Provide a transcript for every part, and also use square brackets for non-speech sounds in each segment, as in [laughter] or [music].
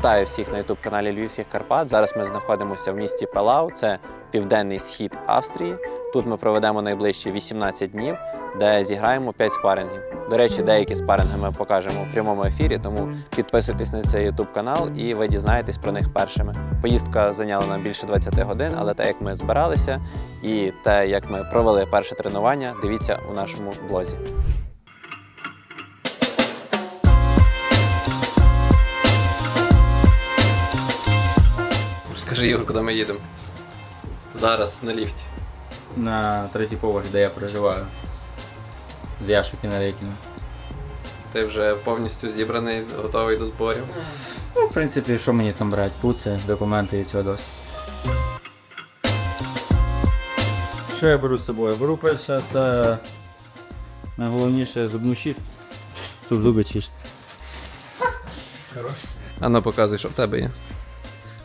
Вітаю всіх на youtube каналі Львівських Карпат. Зараз ми знаходимося в місті Палау, це південний схід Австрії. Тут ми проведемо найближчі 18 днів, де зіграємо 5 спарингів. До речі, деякі спаринги ми покажемо в прямому ефірі, тому підписуйтесь на цей YouTube канал і ви дізнаєтесь про них першими. Поїздка зайняла нам більше 20 годин, але те, як ми збиралися, і те, як ми провели перше тренування, дивіться у нашому блозі. Скажи, Ігор, куди ми їдемо? Зараз на ліфті. на третій поверх, де я проживаю. З Яшики на Рейкіна. Ти вже повністю зібраний, готовий до зборів. Ну, в принципі, що мені там брати? Пуци, документи і цього досить. Що я беру з собою? Беру перше, це найголовніше зубну щітку. Щоб зуби чисті. А ну показуй, що в тебе є.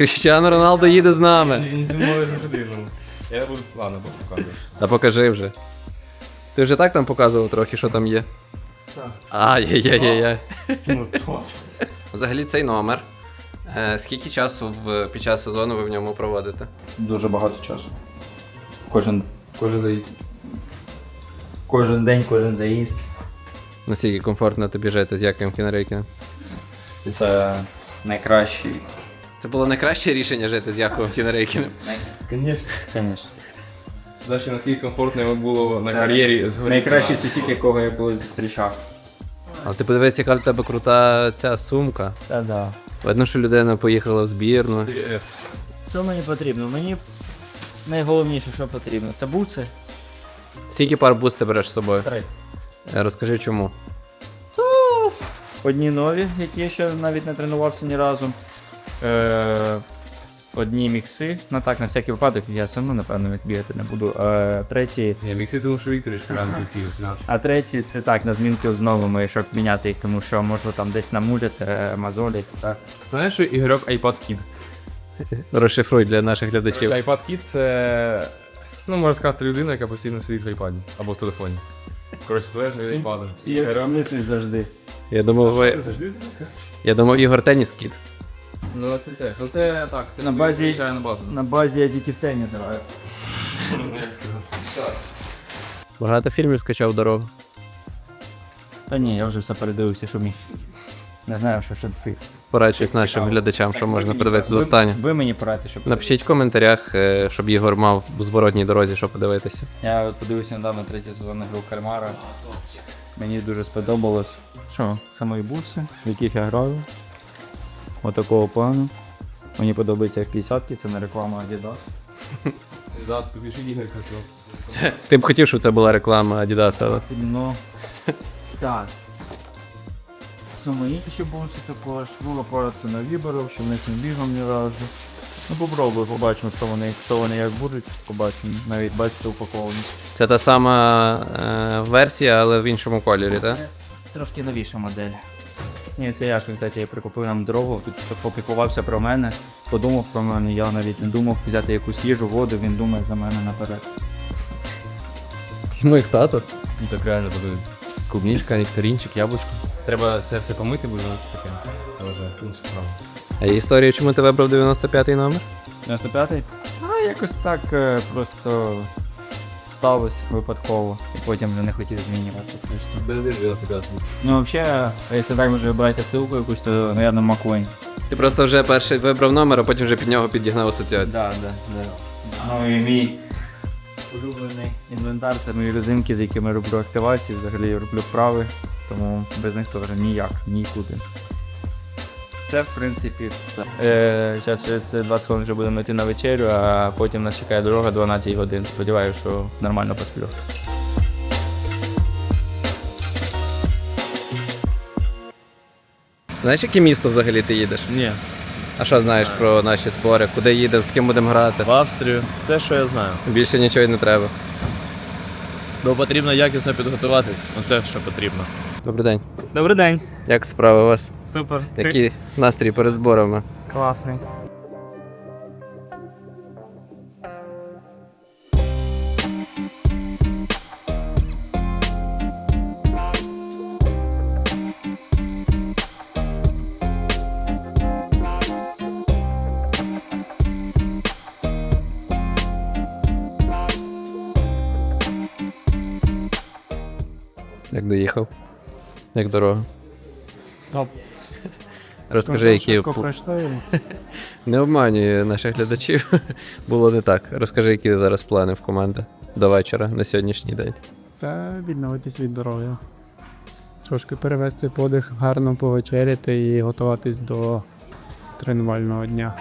Кріштіану Роналдо їде з нами. Він зі мною завжди, ну. Я буду ладно, покажеш. Та покажи вже. Ти вже так там показував трохи, що там є. Так. Ай-яй-яй-яй. Ну то. Взагалі цей номер. Е, скільки часу в, під час сезону ви в ньому проводите? Дуже багато часу. Кожен, Кожен заїзд. кожен день, кожен заїзд. Наскільки комфортно тобі жити з Яковом Кінерейкіним? Це найкращий. Це було найкраще рішення жити з Яковом Кінерейкіним. Звісно. Ще наскільки комфортно йому було на кар'єрі згоріти. Найкращий сусід, якого я коли зустрічав. А ти подивись, яка в тебе крута ця сумка. Та да. Видно, що людина поїхала в збірну. Що мені потрібно? Мені найголовніше, що потрібно, це буци. Скільки пар бус ти береш з собою? Три. Е, Розкажи чому. Одні нові, які я ще навіть не тренувався ні разу. Е, одні мікси. Ну так, на всякий випадок, я все одно, напевно, бігати не буду. Е, треті. Ні, мікси, тому що Вікторич прям всіх. А треті це так, на змінки з новими, щоб міняти їх, тому що можна там десь намулять, е, мозолять. Так. Знаєш, що ігрок iPad Kid? Розшифруй для наших глядачів. iPad Kid це, ну, можна сказати, людина, яка постійно сидить в iPad або в телефоні. Коротше, залежно від iPad. Я мислю завжди. Я думав, ви... Завжди я думав, Ігор теніс кіт. Ну, це те. Ну, це так, це На базі- звичайна база. На базі я тільки в тені граю. Багато фільмів скачав дорогу. Та ні, я вже все передивився, що міг. Не знаю, що що дивитися. Порадь щось нашим глядачам, що можна подивитися з останнього. Ви мені порадьте, що Напишіть в коментарях, е, щоб Ігор мав в зворотній дорозі, що подивитися. Я от подивився недавно третій сезон гру Кальмара. Мені дуже сподобалось. Що, самої буси, в яких я граю. Отакого плану. Мені подобається F50, це не реклама Adidas. Да, попишіть ігор красиво. Ти б хотів, щоб це була реклама Adidas, але Це ну. Так. Саме інші буси також. Була пара це на виборів, що не цим бігом ні разу. Ну попробую, побачимо, що вони, що вони як будуть, побачимо. Навіть бачите упаковані. це та сама е, версія, але в іншому кольорі, так? Трошки новіша модель. Ні, це я ж, кстати, я прикупив нам дорогу, тут попікувався про мене, подумав про мене, я навіть не думав взяти якусь їжу, воду, він думає за мене наперед. Йому їх тато. Ну так реально буде. Клубничка, нектаринчик, яблучко. Треба це все помити, бо таке. Це вже інша справа. А є історія, чому ти вибрав 95-й номер? 95-й? А якось так е, просто сталося випадково, і потім вже не хотів змінювати. Просто. Без ігри тебе. Ну, взагалі, якщо так може брати ссылку якусь, то, наверное, Маквейн. Ти просто вже перший вибрав номер, а потім вже під нього підігнав асоціацію. Да, да, да. Ну і мій улюблений інвентар це мої резинки, з якими роблю активацію. Взагалі я роблю вправи, тому без них теж ніяк, нікуди. Це, в принципі, все. Е, зараз через 20 хвилин вже будемо йти на вечерю, а потім нас чекає дорога 12 годин. Сподіваюся, що нормально посплю. Знаєш, яке місто взагалі ти їдеш? Ні, А що знаєш про наші збори? Куди їдемо, з ким будемо грати? в Австрію все, що я знаю. Більше нічого й не треба. Бо потрібно якісно підготуватись. Оце що потрібно. Добрий день. Добрий день. Як справи у вас? Супер. такі Ти... настрій перед зборами? Класний. Як доїхав? Як дорога? Топ. Розкажи, які [laughs] не обманюю наших глядачів. [laughs] Було не так. Розкажи, які зараз плани в команди до вечора на сьогоднішній день. Та відновитись від дороги. Трошки перевести подих, гарно повечеряти і готуватись до тренувального дня.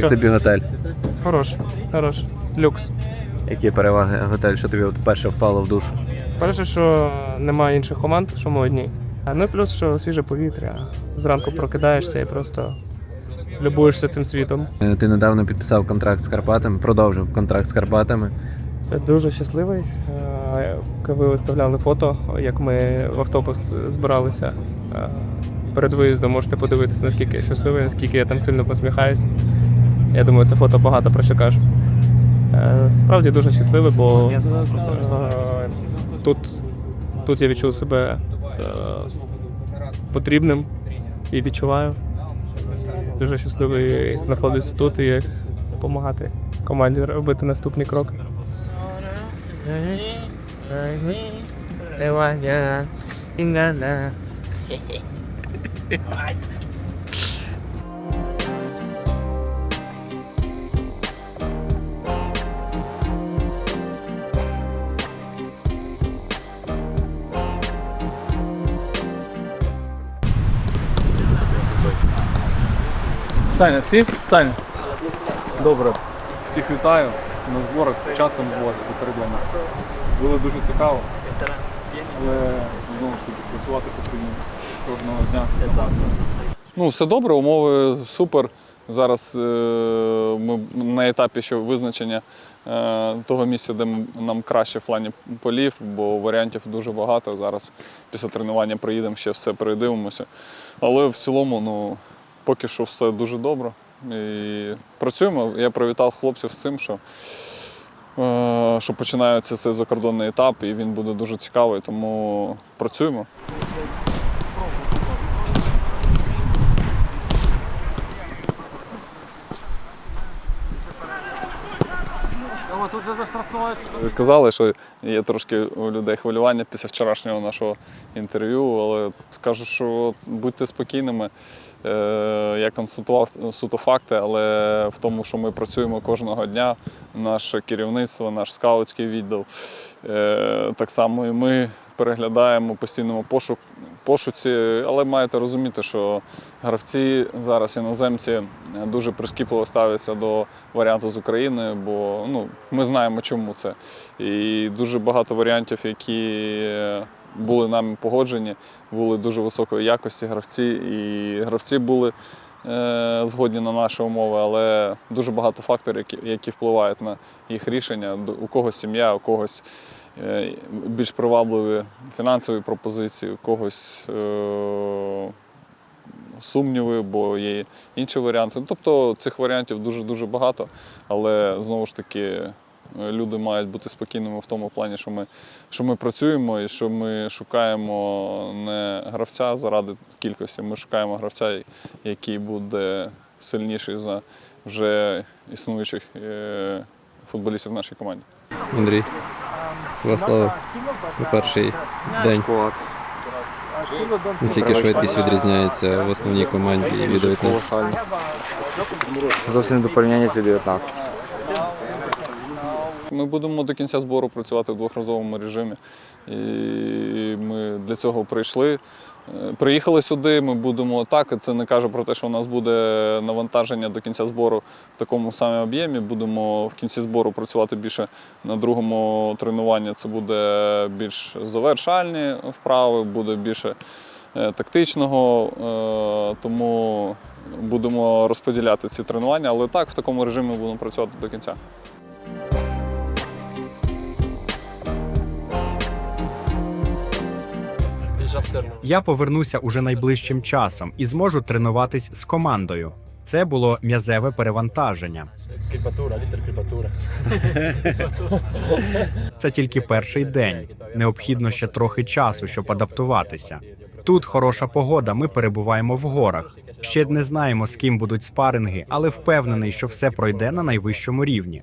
Як тобі готель? Хорош, хорош. Люкс. Які переваги готель, що тобі от перше впало в душу? Перше, що немає інших команд, що ми одні. Ну і плюс, що свіже повітря. Зранку прокидаєшся і просто любуєшся цим світом. Е, Ти недавно підписав контракт з Карпатами, продовжив контракт з Карпатами. Дуже щасливий. Е, Ви виставляли фото, як ми в автобус збиралися. Е, Перед виїздом можете подивитися, наскільки я щасливий, наскільки я там сильно посміхаюсь. Я думаю, це фото багато про що каже. Справді дуже щасливий, бо тут, тут я відчув себе е, потрібним і відчуваю. Дуже щасливий знаходитися тут і допомагати команді робити наступний крок. Саня, всі? Саня. Добре. Всіх вітаю на зборах з часом у вас закордону. Було дуже цікаво. Але знову ж таки працювати потрібно кожного дня. Ну, все добре, умови супер. Зараз е, ми на етапі ще визначення е, того місця, де нам краще в плані полів, бо варіантів дуже багато. Зараз після тренування приїдемо, ще все передивимося. Але в цілому, ну, поки що все дуже добре. І працюємо. Я привітав хлопців з цим, що, е, що починається цей закордонний етап, і він буде дуже цікавий, тому працюємо. Казали, що є трошки у людей хвилювання після вчорашнього нашого інтерв'ю, але скажу, що будьте спокійними. Е, Я констатував суто факти, але в тому, що ми працюємо кожного дня, наше керівництво, наш скаутський відділ, е, так само і ми переглядаємо постійному пошук, пошуці, але маєте розуміти, що гравці зараз іноземці дуже прискіпливо ставляться до варіанту з України, бо ну, ми знаємо, чому це. І дуже багато варіантів, які були нами погоджені, були дуже високої якості гравці, і гравці були е, згодні на наші умови, але дуже багато факторів, які, впливають на їх рішення. У когось сім'я, у когось більш привабливі фінансові пропозиції, у когось. Е, Сумніви, бо є інші варіанти. Ну, Тобто цих варіантів дуже-дуже багато, але знову ж таки е, люди мають бути спокійними в тому плані, що ми, що ми працюємо і що ми шукаємо не гравця заради кількості, ми шукаємо гравця, який буде сильніший за вже існуючих е, футболістів в нашій команді. Андрій, два у перший день. Тільки швидкість відрізняється в основній команді і від 19? Зовсім до порівняння з 19. Ми будемо до кінця збору працювати в двохразовому режимі. І ми для цього прийшли. Приїхали сюди, ми будемо так. Це не каже про те, що у нас буде навантаження до кінця збору в такому самому об'ємі. Будемо в кінці збору працювати більше на другому тренуванні. Це буде більш завершальні вправи, буде більше е, тактичного. е, Тому будемо розподіляти ці тренування. Але так, в такому режимі будемо працювати до кінця. Я повернуся уже найближчим часом і зможу тренуватись з командою. Це було м'язеве перевантаження. [laughs] Це тільки перший день. Необхідно ще трохи часу, щоб адаптуватися. Тут хороша погода. Ми перебуваємо в горах. Ще не знаємо, з ким будуть спаринги, але впевнений, що все пройде на найвищому рівні.